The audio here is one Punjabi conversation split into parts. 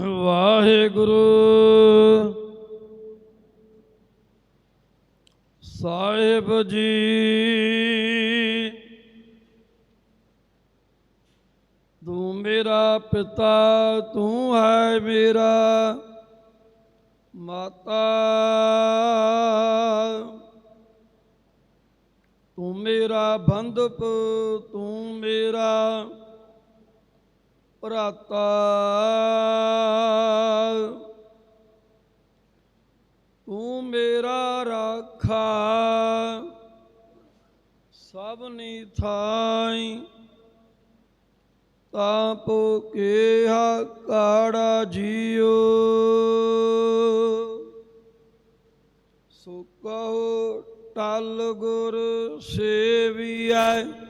ਵਾਹਿਗੁਰੂ। ਸਾਹਿਬ ਜੀ। ਤੂੰ ਮੇਰਾ ਪਿਤਾ, ਤੂੰ ਹੈ ਮੇਰਾ ਮਾਤਾ। ਤੂੰ ਮੇਰਾ ਬੰਧਪ, ਤੂੰ ਮੇਰਾ ਭਰਾਤਾ ਤੂੰ ਮੇਰਾ ਰਾਖਾ ਸਭਨੀ ਥਾਈ। ਤਾਂ ਪੋ ਕੇਹਾ ਕਾੜਾ ਜੀਓ। ਸੋ ਕਹੋ ਟਲ ਗੁਰ ਸੇਵੀਐ।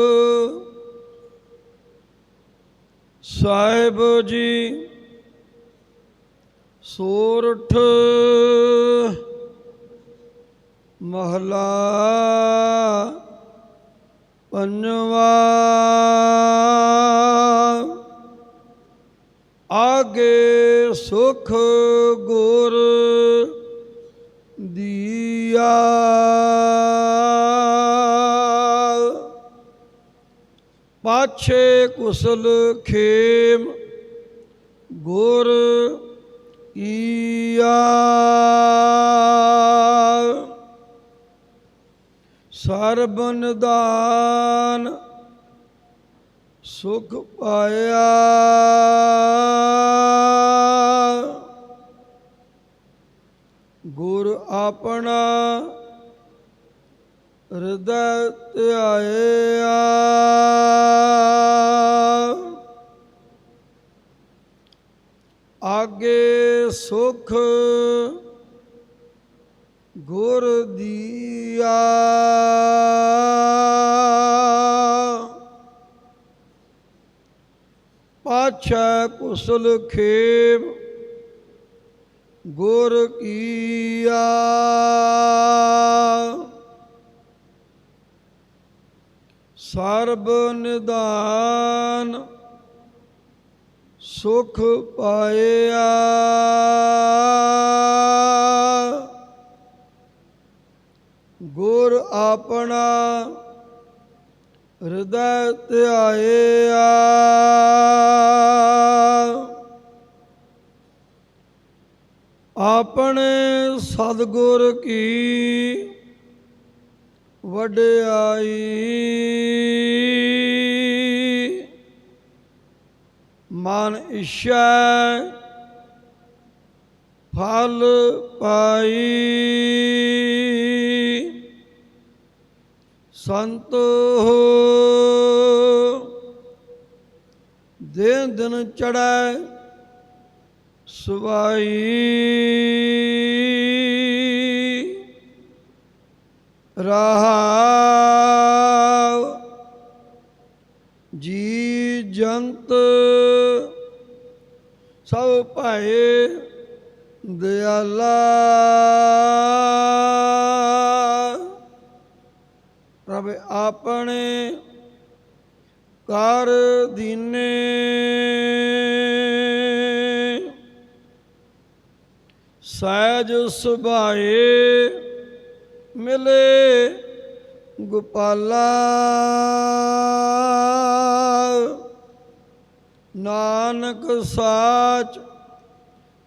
ਸਾਹਿਬ ਜੀ ਸੋਰਠ ਮਹਲਾ ਪੰਜਵਾ। ਆਗੇ ਸੁਖ ਗੁਰ ਦੀਆ। ਪਾਛੇ ਕੁਸਲ ਖੇਮ ਗੁਰ ਈਆ। ਸਰਬ ਨਿਦਾਨ ਸੁਖ ਪਾਇਆ। ਗੁਰ ਆਪਣਾ ਹਿਰਦੈ ਧਿਆਇਆ ਆਗੇ ਸੁਖ ਗੁਰ ਦੀਆ। ਪਾਛੈ ਕੁਸਲ ਖੇਮ ਗੁਰ ਕੀਆ। ਸਰਬ ਨਿਦਾਨ ਸੁਖ ਪਾਇਆ। ਗੁਰ ਆਪਣਾ ਹਿਰਦੈ ਧਿਆਇਆ। ਆਪਣੇ ਸਤਿਗੁਰ ਕੀ ਵਡਿਆਈ। ਮਨ ਇਛੈ ਫਲ ਪਾਈ। ਸੰਤ ਹੋ ਦਿਨ ਦਿਨ ਚੜੈ ਸਵਾਈ। ਰਹਾਉ ਜੀ ਜੰਤ ਸਭ ਭਾਏ ਦਿਆਲਾ। ਪ੍ਰਭ ਆਪਣੇ ਕਰ ਦੀਨੇ। ਸਹਿਜ ਸੁਭਾਏ ਮਿਲੇ ਗੋਪਾਲਾ। ਨਾਨਕ ਸਾਚ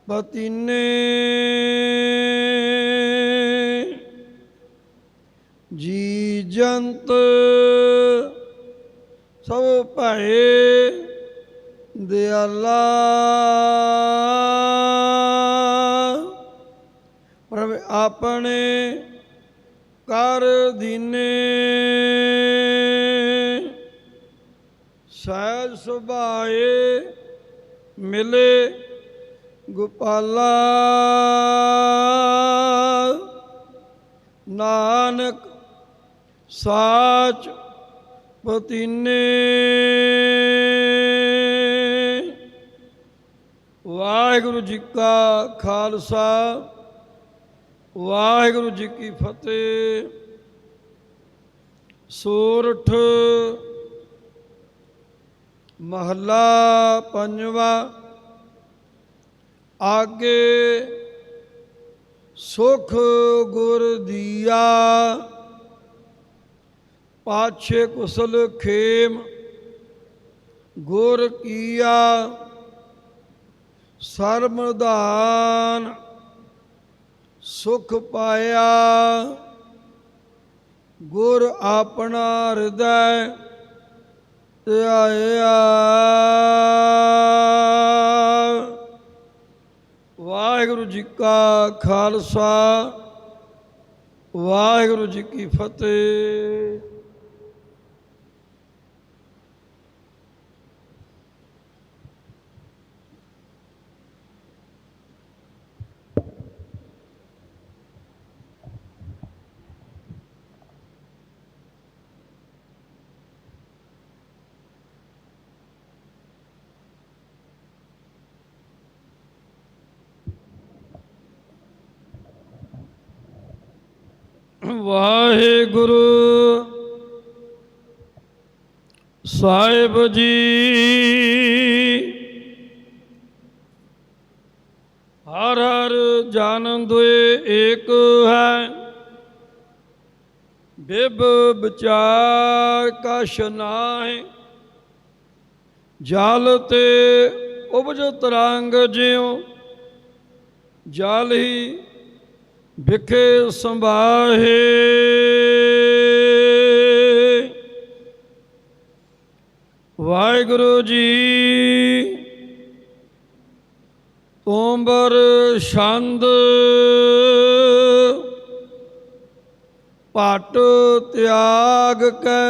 ਪਤੀਨੇ। ਜੀ ਜੰਤ ਸਭ ਭਏ ਦਿਆਲਾ। ਪ੍ਰਭ ਆਪਣੇ ਕਰ ਦੀਨੇ। ਸਹਿਜ ਸੁਭਾਏ ਮਿਲੇ ਗੋਪਾਲਾ। ਨਾਨਕ ਸਾਚ ਪਤੀਨੇ। ਵਾਹਿਗੁਰੂ ਜੀ ਕਾ ਖਾਲਸਾ। ਵਾਹਿਗੁਰੂ ਜੀ ਕੀ ਫਤਿਹ। ਸੋਰਠ ਮਹੱਲਾ ਪੰਜਵਾ। ਆਗੇ ਸੁਖ ਗੁਰ ਦੀਆ। ਪਾਛੇ ਕੁਸਲ ਖੇਮ ਗੁਰ ਕੀਆ। ਸਰਮਦਾਨ ਸੁਖ ਪਾਇਆ। ਗੁਰ ਆਪਣਾ ਹਿਰਦੈ ਧਿਆਇਆ। ਵਾਹਿਗੁਰੂ ਜੀ ਕਾ ਖਾਲਸਾ ਵਾਹਿਗੁਰੂ ਜੀ ਕੀ ਫਤਿਹ। ਵਾਹਿਗੁਰੂ ਸਾਹਿਬ ਜੀ। ਹਰ ਹਰ ਜਨ ਦੁਏ ਏਕ ਹੈ। ਬਿਬ ਵਿਚਾਰ ਕਛ ਨਾਹੀ। ਜਲ ਤੇ ਉਪਜ ਤਰੰਗ ਜਿਉ। ਜਲ ਹੀ ਵਿਖੇ ਸੰਭਾਹੇ ਵਾਹਿਗੁਰੂ ਜੀ ਓੰਬਰ ਛੰਦ ਪਟ ਤਿਆਗ ਕੈ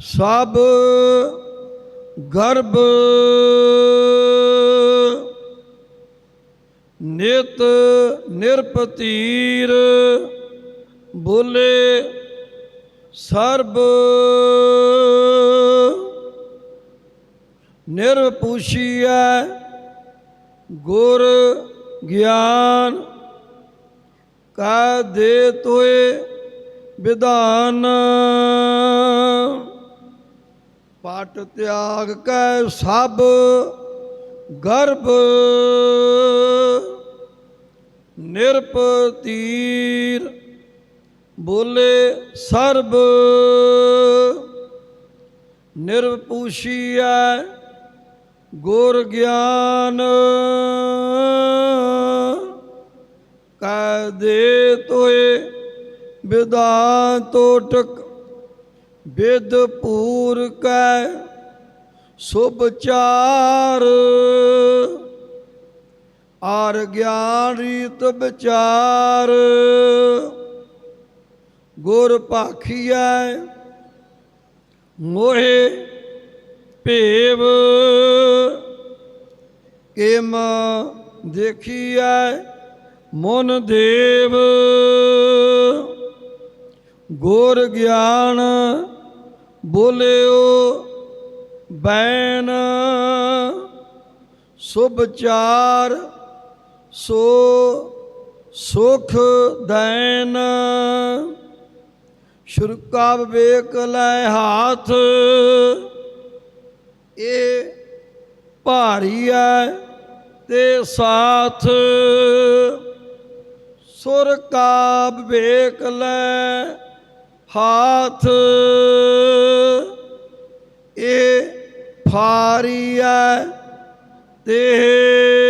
ਸਭ ਗਰਭ। ਨਿਤ ਨਿਰਪਤੀਰ ਬੋਲੇ ਸਰਬ ਨਿਰਪੂਸ਼ੀਐ ਗੁਰ ਗਿਆਨ ਕਾ ਦੇ ਤੋਏ ਵਿਧਾਨ ਪਟ ਤਿਆਗ ਕੈ ਸਭ ਗਰਭ ਨਿਰਪਤੀਰ ਬੋਲੇ ਸਰਬ ਨਿਰਪੂਸ਼ੀਐ ਗੁਰ ਗਿਆਨ ਕੈ ਦੇ ਤੋਏ ਵਿਦਾਨ ਤੋਟਕ ਵਿਦ ਪੂਰ ਕੈ ਸੁਭ ਆਰ ਗਿਆਨ ਰੀਤ ਵਿਚਾਰ। ਗੁਰ ਭਾਖੀਐ, ਮੋਹਿ ਭੇਵ। ਕਿਮ ਦੇਖੀਐ, ਮਨ ਦੇਵ। ਗੁਰ ਗਿਆਨ ਬੋਲਿਓ, ਬੈਨ। ਸੁਭ ਚਾਰ ਸੋ ਸੁਖ ਦੈਨ। ਸ਼ੁਰਕਾ ਵਿਵੇਕ ਲੈ ਹਾਥ। ਇਹ ਭਾਰੀ ਹੈ ਤੇ ਸਾਥ। ਸੁਰ ਕਾ ਵਿਵੇਕ ਲੈ ਹਾਥ। ਇਹ ਫਾਰੀ ਐ ਤੇ